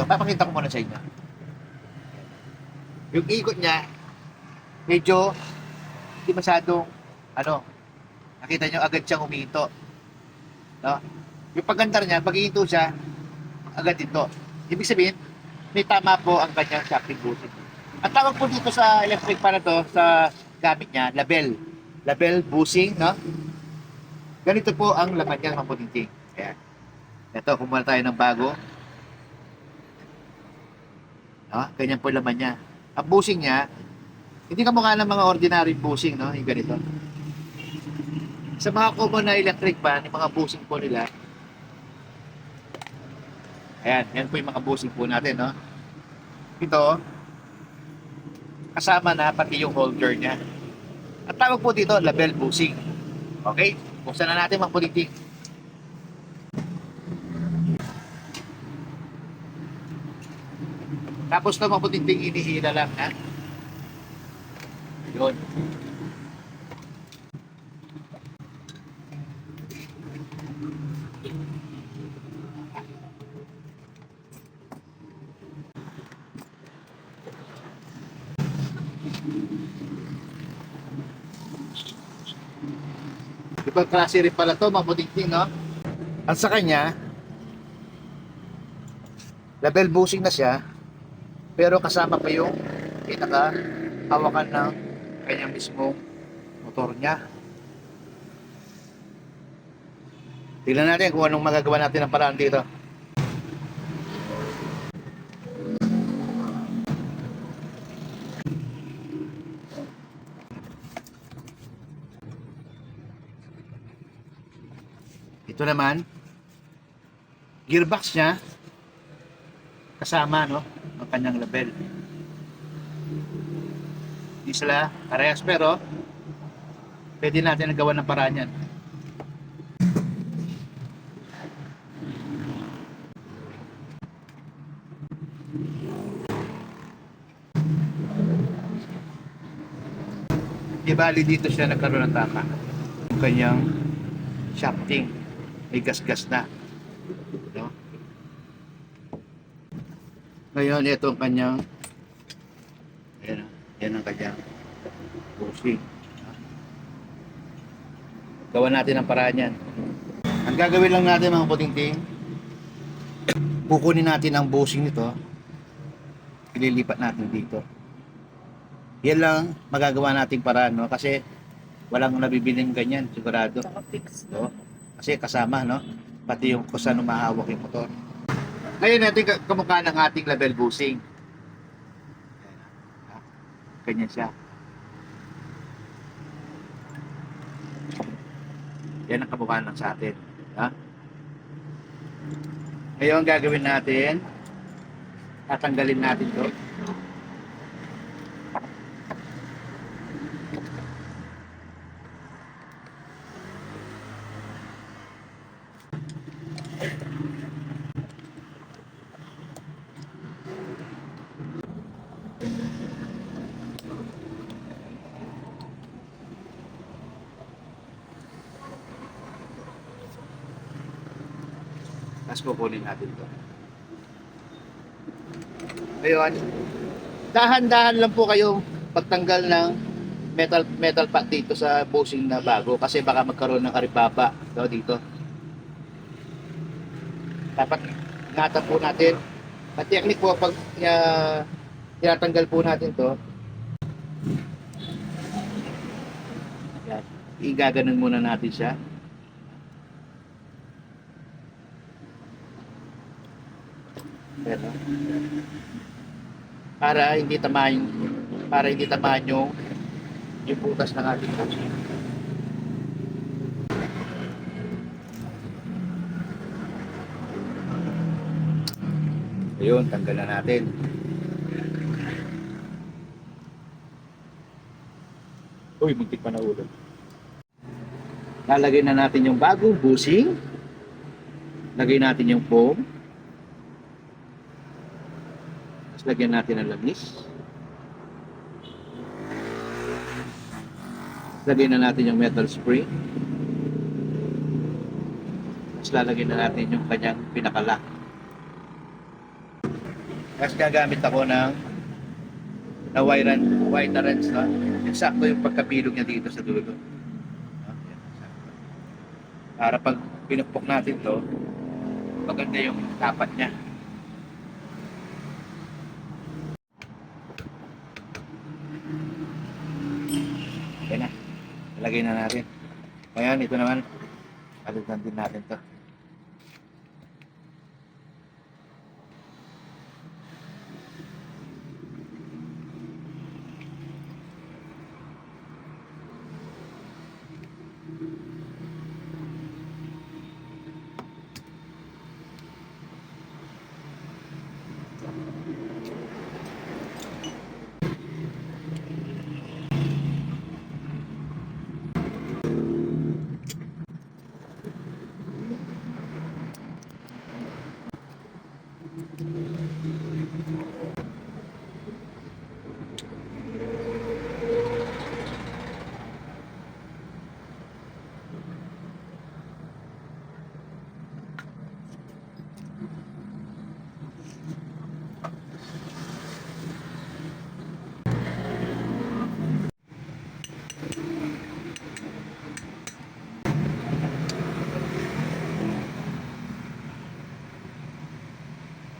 ito, papakita ko muna sa inyo. Yung ikot niya, medyo hindi masyadong, ano, nakita nyo agad siyang huminto. No? Yung pagandar niya, pag ihinto siya, agad dito. Ibig sabihin, may tama po ang kanyang shafting bushing. Ang tawag po dito sa electric na to, sa gamit niya, label. Label bushing, no? Ganito po ang laman niya, mga putinting. Ayan. Ito, kumuha tayo ng bago. No? Ganyan po laman niya. Ang bushing niya, hindi kamukha ng mga ordinary bushing, no? Yung ganito. Sa mga common na electric pan, yung mga bushing po nila, ayan, yan po yung mga bushing po natin, no? Ito, kasama na pati yung holder niya. Ang tawag po dito, label bushing. Okay? Buksan na natin mga pulitik. Tapos mga pulitik, inihila lang, ha? Yun. Ibang klase rin pala to, mga pulitik, no? Ang sa kanya, label bushing na siya, pero kasama pa yung pinaka hawakan ng kanyang mismong motor niya. Tignan natin kung anong magagawa natin ng paraan dito. Ito naman, gearbox niya, kasama no, ang kanyang label. Hindi sila parehas pero pwede natin nagawa ng paraan yan. Di bali dito siya nagkaroon ng tama. Yung kanyang shafting may gas-gas na. Ngayon, ito ang kanyang Ayan, yan ang kanyang bushing. Gawa natin ang paraan yan. Ang gagawin lang natin mga puting-ting, kukunin natin ang bushing nito, ililipat natin dito. Yan lang magagawa nating paraan, no? Kasi walang nabibiling ganyan, sigurado. Saka fix. No? Kasi kasama, no? Pati yung kung saan umahawak yung motor. Ngayon natin ka- kamukha ng ating label bushing. Ganyan siya. Yan ang kamukha ng sa atin. Ha? Ngayon gagawin natin, tatanggalin natin to. Tapos kukunin natin to. Ngayon, dahan-dahan lang po kayo pagtanggal ng metal metal part dito sa bushing na bago kasi baka magkaroon ng karibaba daw dito. Dapat ingatan po natin. Ang technique po pag uh, tinatanggal po natin to. Igaganon muna natin siya. Pero, para hindi tamaan para hindi tamaan yung yung butas ng ating kotse. Ayun, tanggal na natin. Uy, muntik pa na ulo. Lalagay na natin yung bagong bushing. Lagay natin yung foam. Tapos lagyan natin ng langis. Lagay na natin yung metal spring. Tapos lalagyan na natin yung kanyang pinakalock. Kasi gagamit ako ng na wiran, wide na wrench, no? Eksakto yung pagkabilog niya dito sa dulo. Yan, eksakto. Para pag pinupok natin to, maganda yung tapat niya. Okay na. Ilagay na natin. Ngayon, ito naman. Palitan din natin to.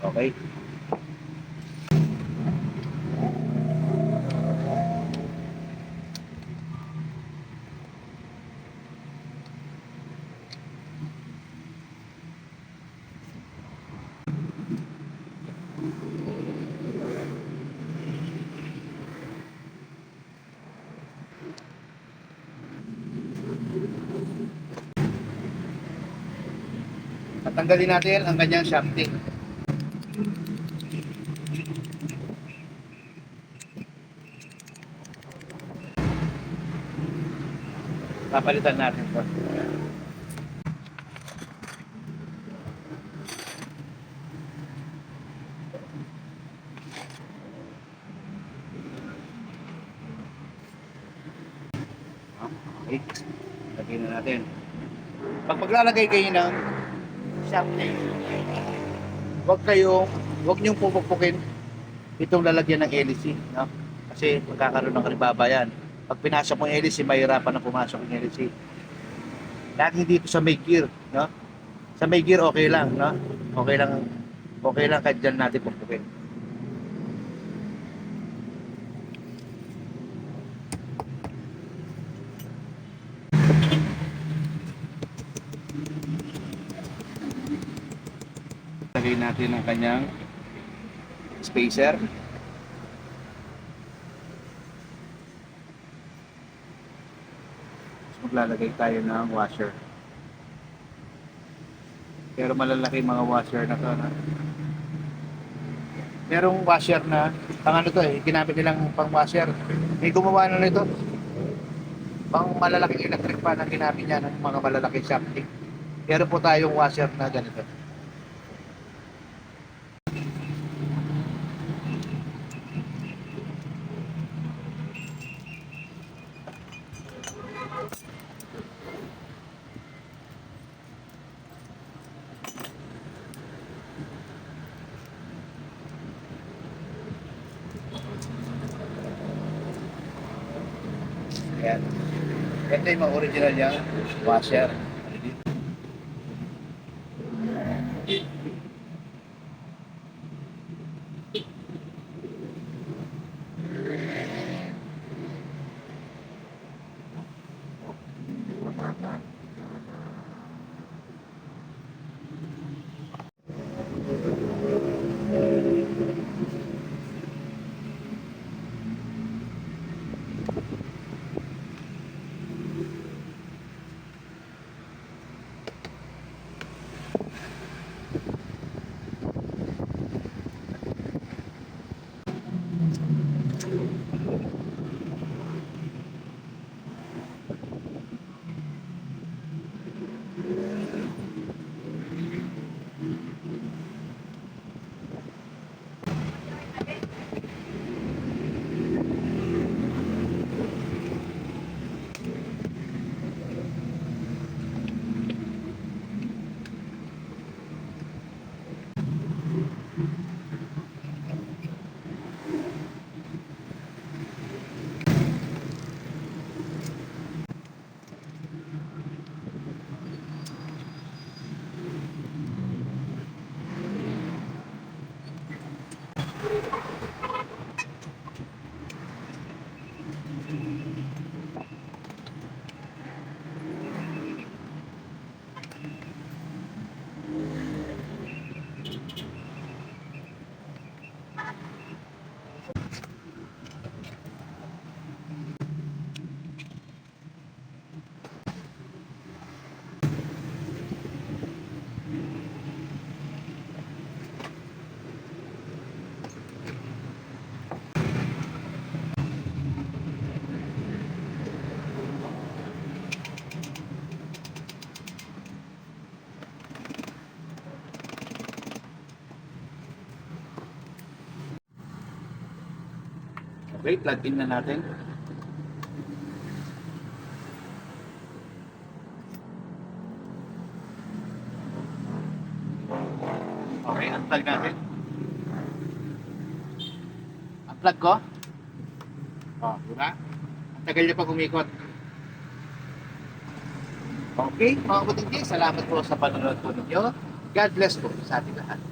Okay. Tatanggalin natin ang kanyang shafting. Papalitan natin to. Okay. Lagyan na natin. Pag maglalagay kayo ng shafting, huwag kayong, huwag niyong pupukpukin itong lalagyan ng LEC, no? Kasi magkakaroon ng karibaba yan. Pag pinasok mo yung LEC, mahirapan na pumasok yung LEC. Lagi dito sa may gear, no? Sa may gear, okay lang, no? Okay lang, okay lang kahit dyan natin pupukpukin. Lagay natin ang kanyang spacer. Maglalagay tayo ng washer. Pero malalaki mga washer na to. No? Merong washer na, pang ano to eh, ginamit nilang pang washer. May gumawa na nito. Pang malalaking electric fan ang ginamit niya ng mga malalaking shafting. Pero po tayong washer na ganito. Ayan. Ito yung mga original niya, washer. Okay, plug in na natin. Okay, unplug natin. Unplug ko. Oh, di ba? Ang tagal niya pag umikot. Okay, mga kutinti, salamat po sa panonood po ninyo. God bless po sa ating lahat.